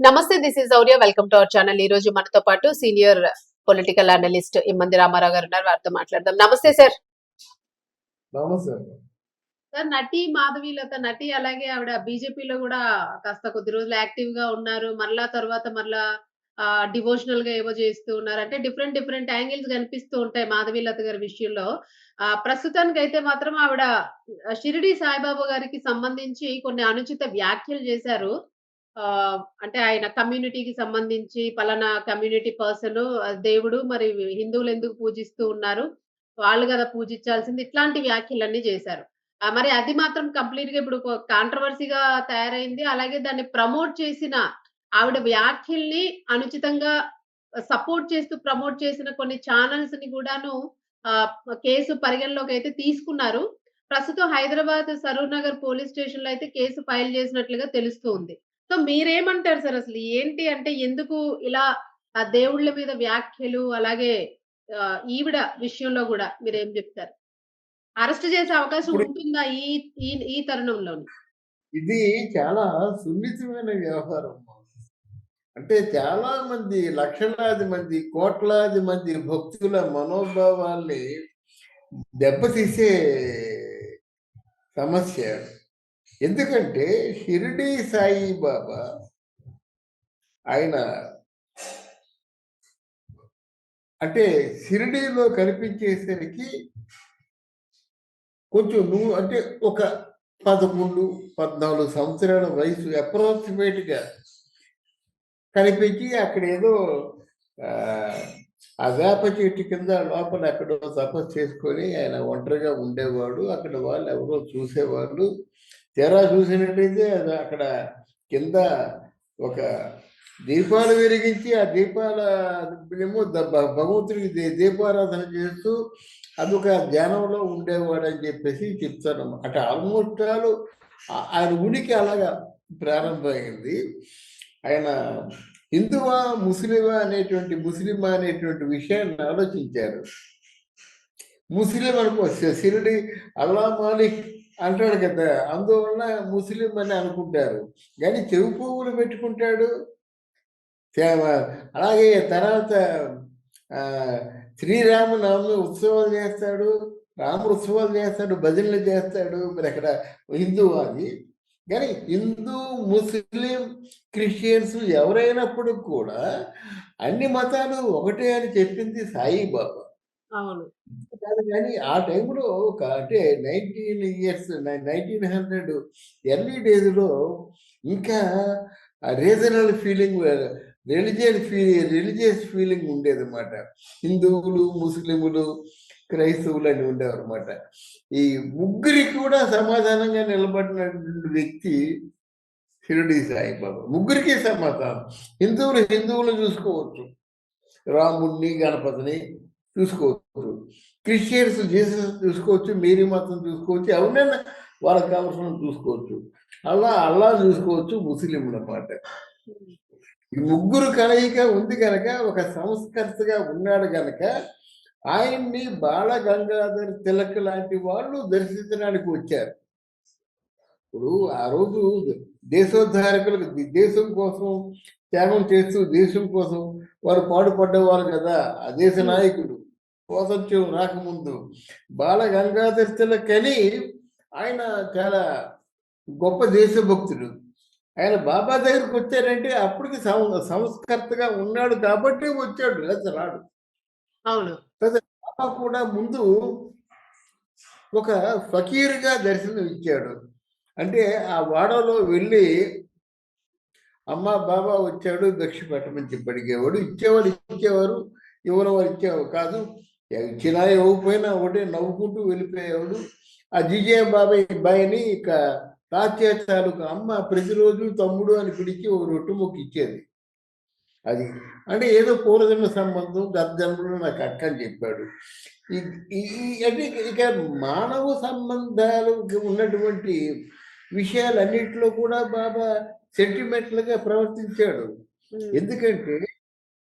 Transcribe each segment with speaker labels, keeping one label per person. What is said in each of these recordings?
Speaker 1: నమస్తే this is ఔర్య welcome to our channel ఈ రోజు మనతో పాటు senior political analyst Immandi Ramarao గారు ఉన్నారు. వారితో మాట్లాడదాం. నమస్తే సార్
Speaker 2: నమస్తే
Speaker 1: సార్ నటి మాధవీలత నటి అలాగే ఆవిడ బీజేపీలో కూడా కాస్త కొద్ది రోజులు యాక్టివ్గా ఉన్నారు. మరలా తర్వాత మరలా డివోషనల్గా ఏవో చేస్తూ ఉన్నారు. అంటే డిఫరెంట్ డిఫరెంట్ యాంగిల్స్ కనిపిస్తూ ఉంటాయి మాధవీలత గారి విషయంలో. ఆ ప్రస్తుతానికి అయితే మాత్రం ఆవిడ షిరిడి సాయిబాబా గారికి సంబంధించి కొన్ని అనుచిత వ్యాఖ్యలు చేశారు. అంటే ఆయన కమ్యూనిటీకి సంబంధించి పలానా కమ్యూనిటీ పర్సన్ దేవుడు మరి హిందువులు ఎందుకు పూజిస్తూ ఉన్నారు? వాళ్ళు కదా పూజించాల్సింది. ఇట్లాంటి వ్యాఖ్యలన్నీ చేశారు. మరి అది మాత్రం కంప్లీట్గా ఇప్పుడు కాంట్రవర్సీగా తయారైంది. అలాగే దాన్ని ప్రమోట్ చేసిన ఆవిడ వ్యాఖ్యల్ని అనుచితంగా సపోర్ట్ చేస్తూ ప్రమోట్ చేసిన కొన్ని ఛానల్స్ని కూడాను ఆ, కేసు పరిగణలోకి అయితే తీసుకున్నారు. ప్రస్తుతం హైదరాబాద్ సరూర్ నగర్ పోలీస్ స్టేషన్లో అయితే కేసు ఫైల్ చేసినట్లుగా తెలుస్తూ ఉంది. సో మీరేమంటారు సార్ అసలు? ఏంటి అంటే ఎందుకు ఇలా ఆ దేవుళ్ళ మీద వ్యాఖ్యలు అలాగే ఈవిడ విషయంలో కూడా మీరేం చెప్తారు? అరెస్ట్ చేసే అవకాశం ఉంటుందా ఈ ఈ ఈ తరుణంలో
Speaker 2: ఇది చాలా సున్నితమైన వ్యవహారం. అంటే చాలా మంది లక్షలాది మంది కోట్లాది మంది భక్తుల మనోభావాల్ని దెబ్బతీసే సమస్య. ఎందుకంటే షిరిడి సాయిబాబా ఆయన అంటే షిరిడీలో కనిపించేసరికి కొంచెం నువ్వు అంటే ఒక పదకొండు పద్నాలుగు సంవత్సరాల వయసు అప్రాక్సిమేట్గా కనిపించి అక్కడ ఏదో ఆ, ఆ వేప చెట్టు కింద లోపల ఎక్కడో తపస్సు చేసుకొని ఆయన ఒంటరిగా ఉండేవాడు. అక్కడ వాళ్ళు ఎవరో చూసేవాళ్ళు. తెరా చూసినట్టయితే అది అక్కడ కింద ఒక దీపాలు వెలిగించి ఆ దీపాల ఏమో భగవంతుడికి దీపారాధన చేస్తూ అదొక ధ్యానంలో ఉండేవాడు అని చెప్పేసి చెప్తాను అట ఆల్మోస్ట్ ఆల్ ఆ- ఆయన ఉనికి అలాగా ప్రారంభమైంది. ఆయన హిందువా ముస్లిమా అనేటువంటి ముస్లిమా అనేటువంటి విషయాన్ని ఆలోచించారు. ముస్లిం అనుకో షి- షిరిడి అల్లా మాలిక్ అంటాడు కదా అందువలన ముస్లిం అని అనుకుంటారు. కానీ చెవి పువ్వులు పెట్టుకుంటాడు. అలాగే తర్వాత ఆ, శ్రీరామనవమి ఉత్సవాలు చేస్తాడు రామ ఉత్సవాలు చేస్తాడు భజనలు చేస్తాడు. మరి అక్కడ హిందూ అది. కానీ హిందూ ముస్లిం క్రిస్టియన్స్ ఎవరైనప్పుడు కూడా అన్ని మతాలు ఒకటే అని చెప్పింది సాయిబాబా.
Speaker 1: అవును.
Speaker 2: కాదు కానీ ఆ టైంలో ఒక అంటే nineteen years nineteen hundred early డేస్లో ఇంకా రీజనల్ ఫీలింగ్ రిలిజియన్ ఫీ రిలీజియస్ ఫీలింగ్ ఉండేది అనమాట హిందువులు ముస్లిములు క్రైస్తవులు అని ఉండేవారు అనమాట ఈ ముగ్గురికి కూడా సమాధానంగా నిలబడినటువంటి వ్యక్తి షిరిడి సాయిబాబా. ముగ్గురికి సమాధానం. హిందువులు హిందువులు చూసుకోవచ్చు. రాముడిని గణపతిని చూసుకోవచ్చు. క్రిస్టియన్స్ జీసస్ చూసుకోవచ్చు మేరీ మాత్రం చూసుకోవచ్చు ఎవరైనా వాళ్ళకి కావాల్సిన చూసుకోవచ్చు. అల్లా అల్లా చూసుకోవచ్చు ముస్లింలు అన్నమాట ఈ ముగ్గురు కలయిక ఉంది కనుక ఒక సంస్కర్తగా ఉన్నాడు కనుక ఆయన్ని బాల గంగాధర్ తిలక్ లాంటి వాళ్ళు దర్శించడానికి వచ్చారు. ఇప్పుడు ఆ రోజు దేశోద్ధారకులకు దేశం కోసం త్యాగం చేస్తూ దేశం కోసం వారు పాటుపడ్డవారు కదా ఆ దేశ నాయకుడు స్వాతంత్ర్యం రాకముందు. బాల గంగాధర్ తిలక్ అని ఆయన చాలా గొప్ప దేశభక్తుడు. ఆయన బాబా దగ్గరికి వచ్చారంటే అప్పటికి సం- సంస్కర్తగా ఉన్నాడు కాబట్టి వచ్చాడు లేదా రాడు.
Speaker 1: అవును.
Speaker 2: బాబా కూడా ముందు ఒక ఫకీర్గా దర్శనం ఇచ్చాడు. అంటే ఆ వాడలో వెళ్ళి అమ్మ బాబా వచ్చాడు దక్ష పెట్టమని చెప్పి అడిగేవాడు. ఇచ్చేవారు ఇచ్చేవారు ఇవ్వని వారు ఇచ్చేవారు కాదు. ఇచ్చినా ఇవ్వకపోయినా ఒకటే నవ్వుకుంటూ వెళ్ళిపోయేవాడు. ఆ జిజే బాబాయ్ బాయ్ని ఇక తాత్య తాలూకు అమ్మ ప్రతిరోజు తమ్ముడు అని పిలిచి ఒక రొట్టు ముక్క ఇచ్చేది. అది అంటే ఏదో పూర్వజన్మ సంబంధం గత జన్మలో నాకు అక్క అని చెప్పాడు. అంటే ఇక మానవ సంబంధాలు ఉన్నటువంటి విషయాలన్నింటిలో కూడా బాబా సెంటిమెంటల్గా ప్రవర్తించాడు. ఎందుకంటే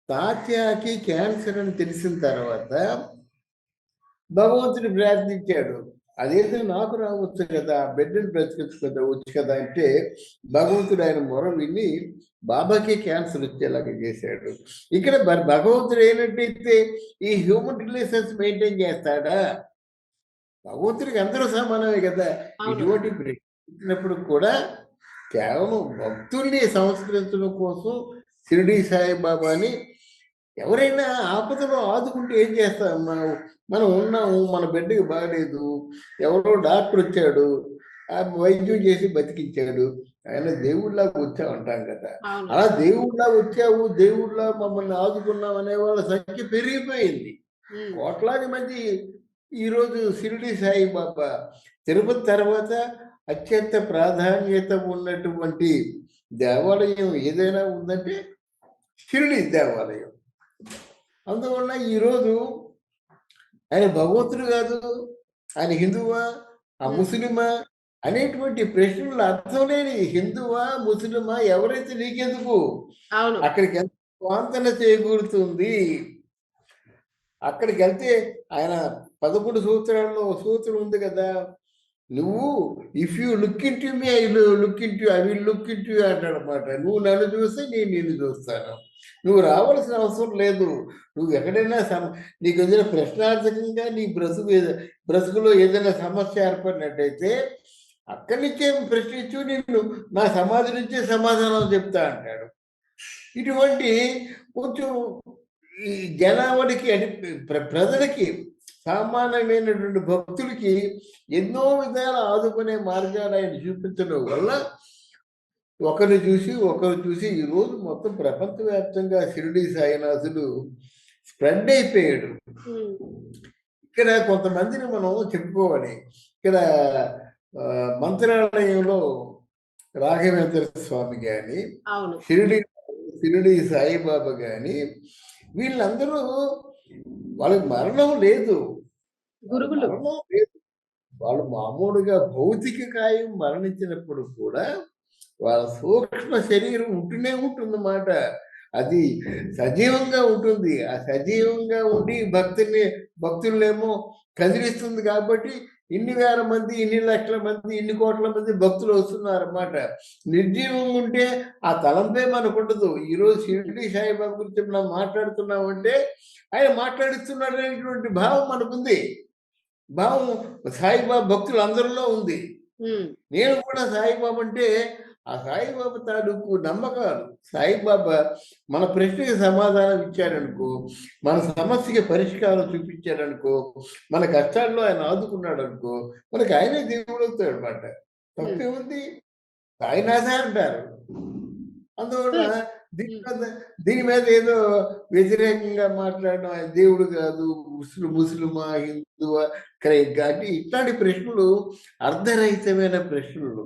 Speaker 2: తాత్యాకి క్యాన్సర్ అని తెలిసిన తర్వాత భగవంతుని ప్రార్థించాడు. అదేదో నాకు రావచ్చు కదా బిడ్డను బ్రతికొచ్చు కదా వచ్చు కదా అంటే భగవంతుడు ఆయన మొర విని బాబాకి క్యాన్సర్ వచ్చేలాగా చేశాడు. ఇక్కడ భగవంతుడు అయినట్టయితే ఈ హ్యూమన్ రిలేషన్స్ మెయింటైన్ చేస్తాడా? భగవంతుడికి అందరూ సమానమే కదా. ఇటువంటి ప్రశ్నించినప్పుడు కూడా కేవలం భక్తుల్ని సంస్కరించడం కోసం షిరిడి సాయిబాబాని ఎవరైనా ఆపదలో ఆదుకుంటే ఏం చేస్తాం? మనం మనం ఉన్నాము మన బిడ్డకి బాగలేదు ఎవరో డాక్టర్ వచ్చాడు ఆ వైద్యం చేసి బతికించాడు ఆయన దేవుళ్ళగా వచ్చావు అంటాం కదా. అలా దేవుళ్ళ వచ్చావు దేవుళ్ళ మమ్మల్ని ఆదుకున్నావు అనే వాళ్ళ సంఖ్య పెరిగిపోయింది. కోట్లాది మంది ఈరోజు షిరిడి సాయిబాబా తిరుపతి తర్వాత అత్యంత ప్రాధాన్యత ఉన్నటువంటి దేవాలయం ఏదైనా ఉందంటే షిరిడి దేవాలయం. అందువల్ల ఈరోజు ఆయన భగవంతుడు కాదు ఆయన హిందువా ఆ ముస్లిమా అనేటువంటి ప్రశ్నలు అర్థం లేని హిందువా ముస్లిమా ఎవరైతే నీకెందుకు? అక్కడికి ఎంత స్వాంతన చేకూరుతుంది. అక్కడికి వెళ్తే ఆయన పదకొండు సూత్రాల్లో ఒక సూత్రం ఉంది కదా నువ్వు if you look into me I look into I will look into అంటాడు అనమాట నువ్వు నన్ను చూస్తే నేను నిన్ను చూస్తాను. నువ్వు రావాల్సిన అవసరం లేదు. నువ్వు ఎక్కడైనా సమ నీకు ఏదైనా ప్రశ్నార్థకంగా నీ బ్రతుకు ఏద- బ్రతుకులో ఏదైనా సమస్య ఏర్పడినట్టయితే అక్కడి నుంచే ప్రశ్నించు నేను నా సమాధి నుంచే సమాధానం చెప్తా అంటాడు. ఇటువంటి కొంచెం ఈ జనావడికి ప్ర- ప్రజలకి సామాన్యమైనటువంటి భక్తులకి ఎన్నో విధాల ఆదుకునే మార్గాలు ఆయన చూపించడం వల్ల ఒకరిని చూసి ఒకరు చూసి ఈరోజు మొత్తం ప్రపంచవ్యాప్తంగా షిరిడి సాయినాథుడు స్ప్రెడ్ అయిపోయాడు. ఇక్కడ కొంతమందిని మనం చెప్పుకోవాలి. ఇక్కడ మంత్రాలయంలో రాఘవేంద్ర స్వామి కానీ
Speaker 1: అవును.
Speaker 2: షిరిడి షిరిడి సాయిబాబా కానీ వీళ్ళందరూ వాళ్ళకి మరణం లేదు.
Speaker 1: గురువులు.
Speaker 2: మరణం లేదు. వాళ్ళు మామూలుగా భౌతిక కాయం మరణించినప్పుడు కూడా వాళ్ళ సూక్ష్మ శరీరం ఉంటూనే ఉంటుందన్నమాట. అది సజీవంగా ఉంటుంది. ఆ సజీవంగా ఉండి భక్తుల్ని భక్తులనేమో కదిలిస్తుంది కాబట్టి ఇన్ని వేల మంది ఇన్ని లక్షల మంది ఇన్ని కోట్ల మంది భక్తులు వస్తున్నారన్నమాట. నిర్జీవంగా ఉంటే ఆ తలంపే మనకు ఉండదు. ఈరోజు షిరిడి సాయిబాబా గురించి మనం మాట్లాడుతున్నామంటే ఆయన మాట్లాడిస్తున్నాడు అనేటువంటి భావం మనకుంది. భావం సాయిబాబా భక్తులు అందరిలో ఉంది నేను కూడా సాయిబాబా అంటే ఆ సాయిబాబా తాలూకు నమ్మకాలు. సాయిబాబా మన ప్రశ్నకి సమాధానం ఇచ్చాడనుకో మన సమస్యకి పరిష్కారం చూపించాడనుకో మన కష్టాల్లో ఆయన ఆదుకున్నాడు అనుకో మనకి ఆయనే దేవుడు అవుతాడు అనమాట తప్పే ఉంది. సాయినాథ అంటారు. అందువల్ల దీని మీద దీని మీద ఏదో వ్యతిరేకంగా మాట్లాడడం ఆయన దేవుడు కాదు ముస్లిం ముస్లిమా హిందువా క్రైక్ ఇట్లాంటి ప్రశ్నలు అర్ధరహితమైన ప్రశ్నలు.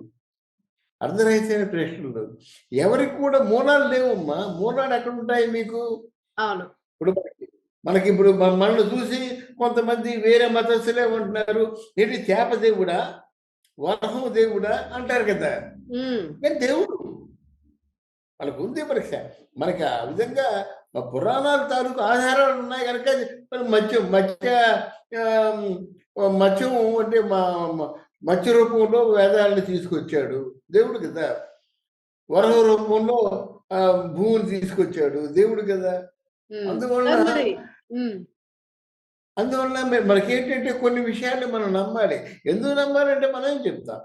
Speaker 2: అర్ధరహితమైన ప్రశ్నలు ఎవరికి కూడా మూలాలు లేవమ్మా. మూలాలు ఎక్కడ ఉంటాయి మీకు?
Speaker 1: అవును.
Speaker 2: ఇప్పుడు మనకి ఇప్పుడు మన- మనల్ని చూసి కొంతమంది వేరే మతస్థులే ఉంటున్నారు. ఏంటి చేప దేవుడా? వరహం దేవుడా? అంటారు కదా. కానీ దేవుడు? మనకు ఉంది మనకి మనకి ఆ విధంగా మా పురాణాల తాలూకు ఆధారాలు ఉన్నాయి కనుక మత్స్యం మత్స్య మత్స్యం అంటే మ- మత్స్య రూపంలో వేదాలను తీసుకొచ్చాడు. దేవుడు కదా. వరహ రూపంలో భూమిని తీసుకొచ్చాడు. దేవుడు కదా. అందువల్ల అందువల్ల మనకేంటంటే కొన్ని విషయాలు మనం నమ్మాలి. ఎందుకు నమ్మాలంటే మనం ఏం చెప్తాం?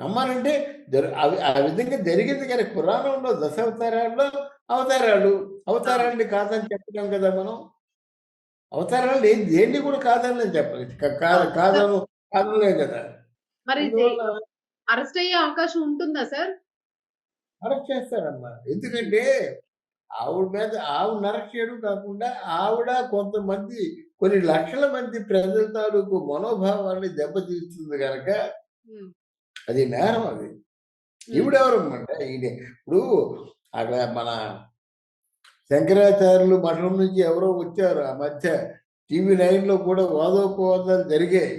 Speaker 2: నమ్మాలంటే అవి ఆ విధంగా జరిగింది కానీ పురాణంలో దశావతారాల్లో అవతారాలు. అవతారాలని కాదని చెప్పలేం కదా మనం. అవతారాలు ఏం దేన్ని కూడా కాదని నేను చెప్పలేదు కాదను కాదనలేం కదా.
Speaker 1: మరి అరెస్ట్ అయ్యే అవకాశం ఉంటుందా సార్?
Speaker 2: అరెస్ట్ చేస్తారమ్మా. ఎందుకంటే ఆవిడ మీద ఆవిడ అరెస్ట్ చేయడం కాకుండా ఆవిడ కొంతమంది కొన్ని లక్షల మంది ప్రజల తాలూకు మనోభావాన్ని దెబ్బతీస్తుంది కనుక అది నేరం అది. ఈవిడెవరు అంటే ఈయన. ఇప్పుడు అక్కడ మన శంకరాచార్యులు మఠం నుంచి ఎవరో వచ్చారు ఆ మధ్య టీవీ నైన్లో కూడా వాదోపవాదాలు జరిగాయి.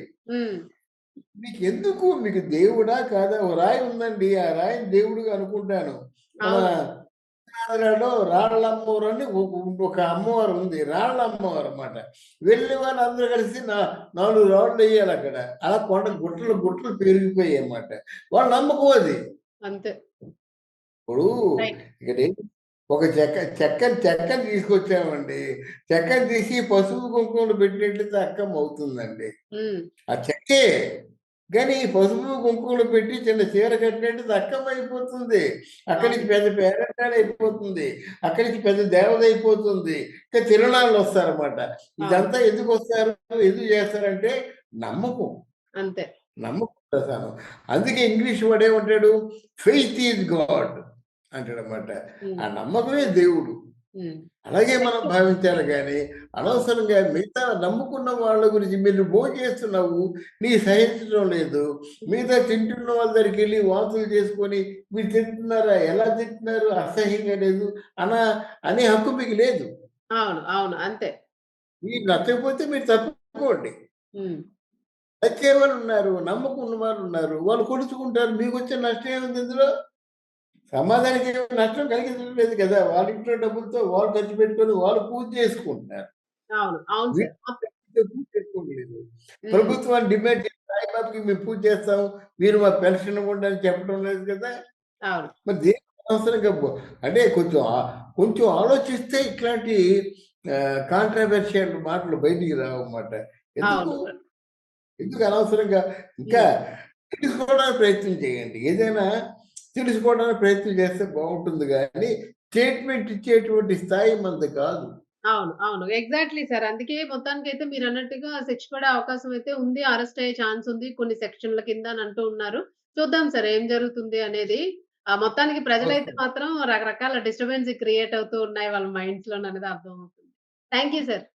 Speaker 2: మీకు ఎందుకు మీకు దేవుడా కాదా? ఒక రాయి ఉందండి. ఆ రాయిని దేవుడిగా అనుకుంటాను. మన
Speaker 1: అవును.
Speaker 2: ఆంధ్రాలో రాళ్ళ అమ్మవారు అని ఒక అమ్మవారు ఉంది. రాళ్ళ అమ్మవారు అన్నమాట వెళ్ళి వాళ్ళు అందరూ కలిసి నా నాలుగు రాళ్ళు వేయాలి అక్కడ. అలా కొండ గుట్టలు గుట్టలు పెరిగిపోయాయి అన్నమాట. వాళ్ళ నమ్మకం అది.
Speaker 1: అంతే.
Speaker 2: ఇప్పుడు ఇక్కడ? ఒక చెక్క చెక్కని చెక్కని తీసుకొచ్చామండి. చెక్కని తీసి పసుపు కుంకుమలు పెట్టినట్లయితే అక్కం అవుతుందండి ఆ చెక్కే కానీ పసుపు కుంకుమలు పెట్టి చిన్న చీర కట్టినట్టు అక్కం అయిపోతుంది. అక్కడి నుంచి పెద్ద పేరంటాడు అయిపోతుంది. అక్కడి నుంచి పెద్ద దేవత అయిపోతుంది. ఇంకా తిరునాళ్ళు వస్తారన్నమాట. ఇదంతా ఎందుకు వస్తారు? ఎందుకు చేస్తారంటే నమ్మకం.
Speaker 1: అంతే.
Speaker 2: నమ్మకం అందుకే ఇంగ్లీష్ వాడు ఏమంటాడు? ఫెయిత్ ఈజ్ గాడ్ అంటాడు అనమాట
Speaker 1: ఉమ్,
Speaker 2: ఆ నమ్మకమే దేవుడు. అలాగే మనం భావించాలి కానీ అనవసరంగా మిగతా నమ్ముకున్న వాళ్ళ గురించి మీరు భోజనం చేస్తున్నావు నీ సహించడం లేదు. మిగతా తింటున్న వాళ్ళ దగ్గరికి వెళ్ళి వాంతులు చేసుకొని మీరు తింటున్నారా ఎలా తింటున్నారు అసహ్యంగా లేదు అన అనే హక్కు మీకు లేదు.
Speaker 1: అవును అవును అంతే.
Speaker 2: మీరు నచ్చకపోతే మీరు తప్పుకోండి.
Speaker 1: ఉమ్,
Speaker 2: నచ్చే వాళ్ళు ఉన్నారు నమ్మకున్న వాళ్ళు ఉన్నారు వాళ్ళు కొడుచుకుంటారు మీకు వచ్చే నష్టం ఏముంది ఇందులో? సమాధానికి ఏమీ నష్టం కలిగించడం లేదు కదా. వాళ్ళ ఇంట్లో డబ్బులతో వాళ్ళు ఖర్చు పెట్టుకొని వాళ్ళు పూజ చేసుకుంటున్నారు. పూజ చేసుకోలేదు. ప్రభుత్వాన్ని డిమాండ్ చేసి సాయిబాబాకి మేము పూజ చేస్తాం మీరు మా పెన్షన్ ఇవ్వండి అని చెప్పడం లేదు కదా. మరి దేనికి అవసరంగా అంటే కొంచెం కొంచెం ఆలోచిస్తే ఇట్లాంటి కాంట్రవర్షియల్ మాటలు బయటికి రావు అన్నమాట ఎందుకు ఎందుకు అనవసరంగా? ఇంకా తెలుసుకోవడానికి ప్రయత్నం చేయండి. ఏదైనా తెలుసుకోవడానికి ప్రయత్నం చేస్తే బాగుంటుంది కానీ స్టేట్మెంట్ ఇచ్చేటువంటి స్థాయి మనది కాదు.
Speaker 1: అవును అవును. ఎగ్జాక్ట్లీ సార్ అందుకే మొత్తానికి అయితే మీరు అన్నట్టుగా శిక్ష పడే అవకాశం అయితే ఉంది అరెస్ట్ అయ్యే ఛాన్స్ ఉంది కొన్ని సెక్షన్ల కింద అని అంటూ ఉన్నారు. చూద్దాం సార్ ఏం జరుగుతుంది అనేది. ఆ మొత్తానికి ప్రజలైతే మాత్రం రకరకాల డిస్టర్బెన్స్ క్రియేట్ అవుతూ ఉన్నాయి వాళ్ళ మైండ్స్లో అనేది అర్థం అవుతుంది థ్యాంక్ యూ సార్